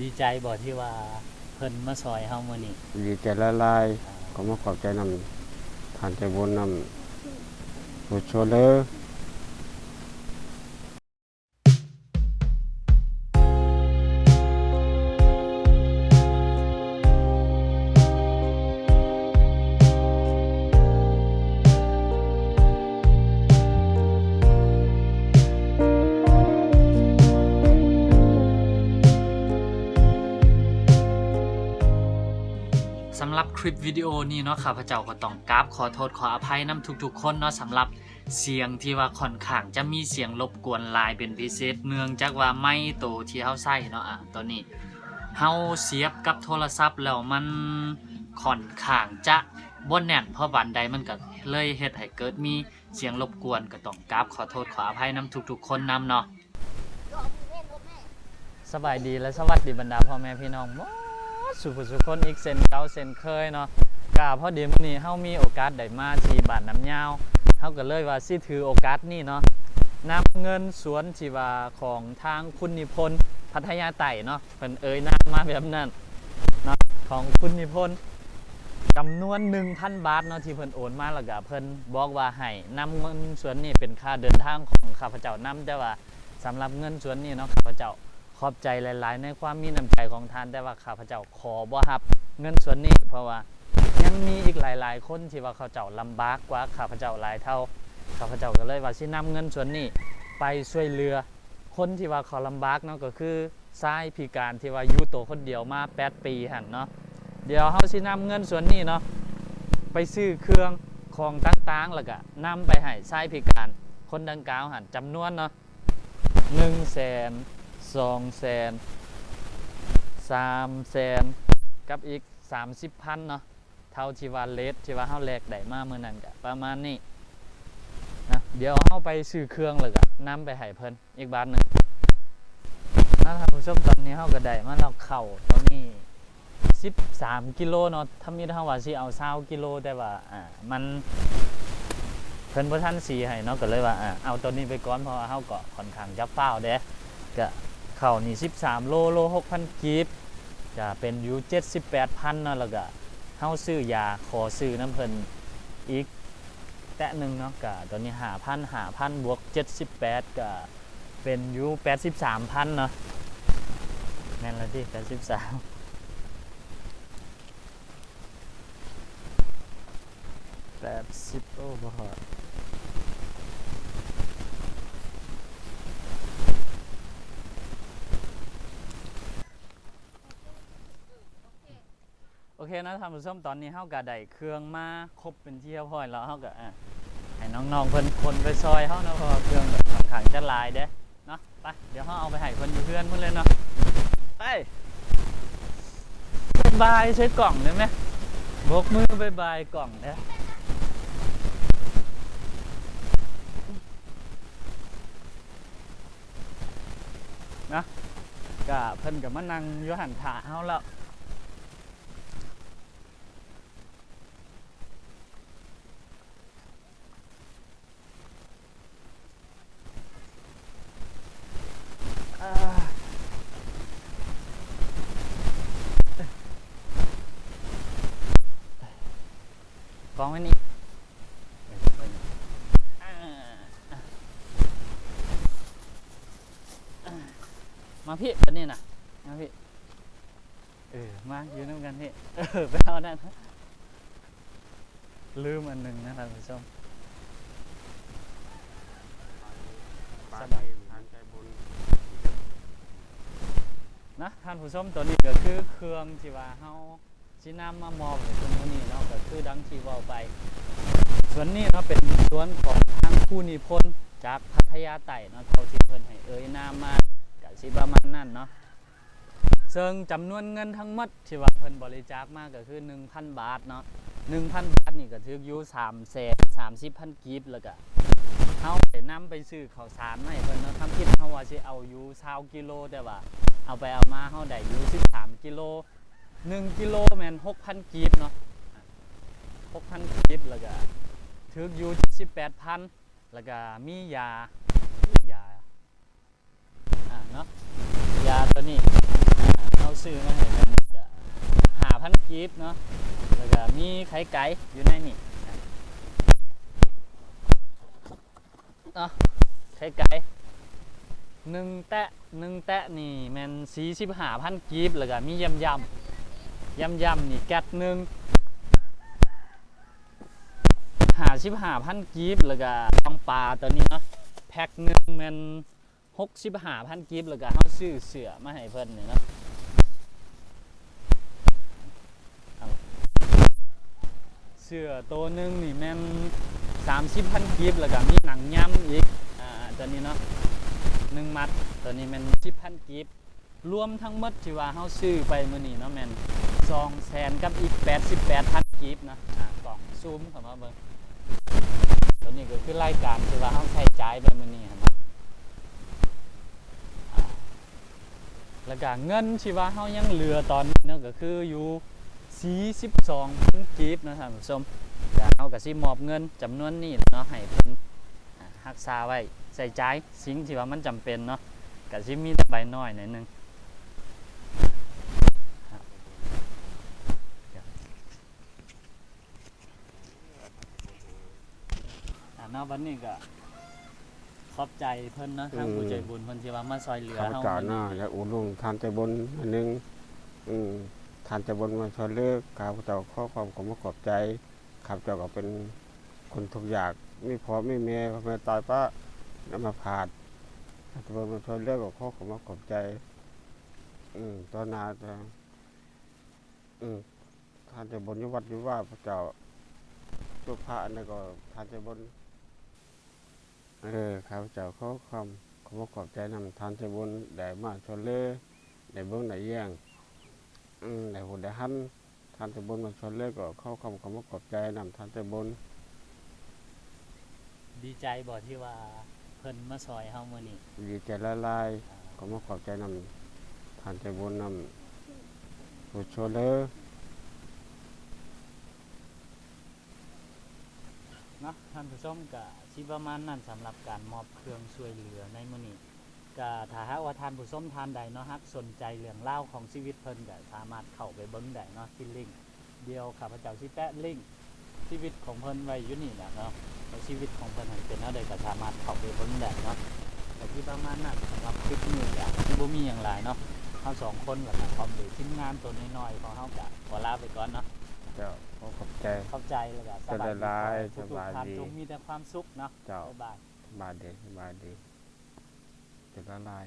ดีใจบ่ที่ว่าเพิ่นมาซอยเฮามื้อนี้ดีใจละลายก็มาขอบใจนำทานใจบุญนำผู้ชวนเลย สำหรับคลิปวิดีโอนี้เนาะข้าพเจ้าก็ต้องกราบขอโทษขออภัยนํทุกๆ คนเนาะสำหรับเสียงที่ว่าค่อนข้างจะมีเสียงรบกวนลายเป็นพิเศษเนื่องจากว่าไม้โตที่เฮาใช้เนาะอะตัวนี้เฮาเสียบกับโทรศัพท์แล้วมันค่อนข้างจะบ่แน่นเพราะบันใดมันก็เลยเฮ็ดให้เกิดมีเสียงรบกวนก็ต้องกราบขอโทษขออภัยนํทุกๆ คนนํเนาะสบายดีและสวัสดีบรรดาพ่อแม่พี่น้องมด สุขสุคนอีกเซนเก่าเซนเคยเนาะกาพอดีมื้อนี้เฮามีโอกาสได้มาที่บ้านน้ำยาวเฮาก็เลยว่าสิถือโอกาสนี้เนาะนำเงินสวนที่ว่าของทางคุณนิพนธ์พัทยาไต่เนาะเพิ่นเอ่ยนามมาแบบนั้นเนาะของคุณนิพนธ์จำนวน 1,000 บาทเนาะที่เพิ่นโอนมาแล้วก็เพิ่นบอกว่าให้นำเงินส่วนนี้เป็นค่าเดินทางของข้าพเจ้านํแต่ว่าสำหรับเงินส่วนนี้เนาะข้าพเจ้า ขอบใจหลาย ๆ ในความมีน้ำใจของท่านแต่ว่าข้าพเจ้าขอบ่รับเงินส่วนนี้ เพราะว่ายังมีอีกหลาย ๆ คนที่ว่าเขาเจ้าลำบากกว่าข้าพเจ้าหลายเท่าข้าพเจ้าก็เลยว่าสินำเงินส่วนนี้ ไปช่วยเหลือคนที่ว่าเขาลำบากเนาะก็คือชายพิการที่ว่าอยู่ตัวคนเดียวมา8ปีหั่นเนาะเดี๋ยวเฮาสินำเงินส่วนนี้เนาะไปซื้อเครื่องของต่างๆแล้วก็นำไปให้ชายพิการคนดังกล่าวหั่นจำนวนเนาะ1แสน สองแสนสามแสนกับอีกสามสิบพันเนาะเท่าที่ว่าเลทที่ว่าเฮาแลกได้มาเมื่อนั้นก็ประมาณนี้นะเดี๋ยวเฮาไปซื้อเครื่องเลยก็นำไปให้เพิ่นอีกบาทหนึ่งนะท่านผู้ชมตอนนี้เฮาก็ได้มาแล้วเข้าตอนนี้13กิโลเนาะถ้ามีเฮาว่าสิเอา20กิโลแต่ว่าอ่ามันเพิ่นบ่ทันสีให้เนาะก็เลยว่าอ่าเอาตัวนี้ไปก่อนเพราะว่าเฮาก็ค่อนข้างจะฟ้าวเด้ก็ เข่านี่13 โลโล6,000กีบจะเป็นอยู่78,000เนาะแล้วก็เฮาซื้อยาขอซื้อน้ำเพิ่นอีกแตะหนึ่งเนาะก็ตอนนี้5,000 5,000บวก 78ก็เป็นอยู่83,000เนาะแม่นแล้วที่83 80โอ้บ่ฮอด เคนะท่านผู้ชมตอนนี้เฮาก็ได้เครื่องมาครบเป็นที่เรียบร้อยแล้วเฮาก็อะให้น้องๆเพิ่นคนไปซอยเฮาเนาะเพราะว่าเครื่องก็ค่อนข้างจะหลายเด้เนาะไปเดี๋ยวเฮาเอาไปให้เพิ่นอยู่เพื่อนเพิ่นเลยเนาะไปบ๊ายบายใช้กล่องได้ไหมบกมือบายบายกล่องเด้อนะก็เพิ่นก็มานั่งอยู่หันถาเฮาแล้ว กองไว้นี่มาพี่อันนี้นะมาพี่ เออ มาอยู่น้ำกันพี่ เออ ไปเอานั่นลืมอันหนึ่งนะท่านผู้ชมปาใจทานบุญนะท่านผู้ชมตัวนี้ก็คือเครื่องที่ว่าเฮา สินำมามอบให้คนคนนี้เนาะก็คือดังที่ว้าไป ส่วนนี้เนาะเป็นสวนของทางผู้นิพนธ์จากพัทยาไต่เนาะเท่าที่เพิ่นให้เอ่ยนามมาก็สิประมาณนั้นเนาะซึ่งจำนวนเงินทั้งหมดที่ว่าเพิ่นบริจาคมาก็คือ 1,000 บาทเนาะ1,000 บาทนี่ก็ถืออยู่3แสน30,000กีบแล้วก็เฮาไปนำไปซื้อข้าวสารให้เพิ่นเนาะทำคิดเฮาว่าสิเอาอยู่20กิโลแต่ว่าเอาไปเอามาเฮาได้อยู่13กิโล 1กิโลแม่น6,000กีบเนาะ6,000กีบแล้วก็ถึกอยู่18,000แล้วก็มียายาอ่าเนาะยาตัวนี้เอ่าเฮาพันกีบเนาะแล้วก็มีไข่ไก่อยู่ในนี่เนาะไข่ไก่หนึ่งแตะหนึ่งแตะนี่แมนสีสิบห้าพันกีบแล้วก็มียำยำ ย่ำยำนี่แก๊สหนึ่งหาสิบหาพันกีบแล้วก็ต้องปลาตัวนี้เนาะแพ็คหนึ่งแมนหกสิบหาพันกีบแล้วก็เขาซื้อเสือมาให้เพิ่นนี่เนาะเสือตัวหนึ่งนี่แม่นสามสิบพันกีบแล้วก็มีหนังย้ำอีกอ่าตัวนี้เนาะหนึ่งมัดตัวนี้แม่นสิบพันกีบรวมทั้งหมดที่ว่าเฮาซื้อไปมื้อนี้เนาะแม่น สองแสนกับอีกแปดสิบแปดพันกีบนะกล่องซูมเข้ามาเบิ่งตัวนี้ก็คือรายการที่ว่าเฮาใช้จ่ายไปมื้อนี้ครับแล้วก็เงินที่ว่าเฮายังเหลือตอนนี้เนาะก็คืออยู่42พันกีบนะท่านผู้ชมเดี๋ยวเอากับสิมอบเงินจำนวนนี้เนาะให้เพิ่นรักษาไว้ใส่ใจสิ่งที่ว่ามันจำเป็นเนาะกับสิมีแต่ใบน้อยหน่อยหนึงครับอ่าเนาะวันนี้ก็ขอบใจเพิ่นเนาะทางผู้ใจบุญเพิ่นที่ว่ามาซอยเหลือข้าพเฮาเจ้ามื้อหน้านี้อยากอุดหนุนทานใจบนอันหนึงอืมทานใจบนมาชวนเลิกข้าพเจ้าขอความขอบคุณขอบใจข้าพเจ้าก็เป็นคนทุกอย่างไม่พอไม่แม่พ่อแม่ตายป้านำมาผาดทานใจบนมาชวนเลิกก็ขอขอบคุณขอบใจ อืมตอนหนาจะอืมทานใจบนอยุวัดอยุว่าพระเจ้าตัวพระอันนั้นก็ทานใจบน เออข้าพเจ้าขอความขอบคุณขอบใจนำทานใจบุญได้มาชวนเล่ได้เบิ้งได้แย่งอืมได้หุ่นได้หันทานใจบุญมาชวนเล่ก็เข้าความขอบคุณขอบใจนำทานใจบุญดีใจบ่ที่ว่าเพิ่นมาซอยเฮามื้อนี้ดีใจละลายขอบคุณขอบใจนำทานใจบุญนำผู้ชวนเล่เนาะท่านผู้ชมก็ สิประมาณนั้นสำหรับการมอบเครื่องช่วยเหลือในมื้อนี้ก็ถ้าหากว่าท่านผู้ชมท่านใดเนาะฮักสนใจเรื่องเล่าของชีวิตเพิ่นก็สามารถเข้าไปเบิ่งได้เนาะที่ลิงก์เดียวข้าพเจ้าสิแปะลิงก์ชีวิตของเพิ่นไว้อยู่นี่แหละเนาะชีวิตของเพิ่นให้เป็นเนาะใดก็สามารถเข้าไปเบิ่งได้เนาะแต่ที่ประมาณนั้นสำหรับคลิปนี้ก็ที่บ่มีหยังหลายเนาะเฮาสองคนแล้วก็พร้อมด้วยทีมงานตัวน้อยๆของเฮาก็ขอลาไปก่อนเนาะ เจ้าขอขอบใจ เข้าใจแล้วก็สบายสบายดีทุกสบายๆท่านดีจงมีแต่ความสุขเนาะเจ้าบ๊ายบาย บาดเดสบายดีจะละลาย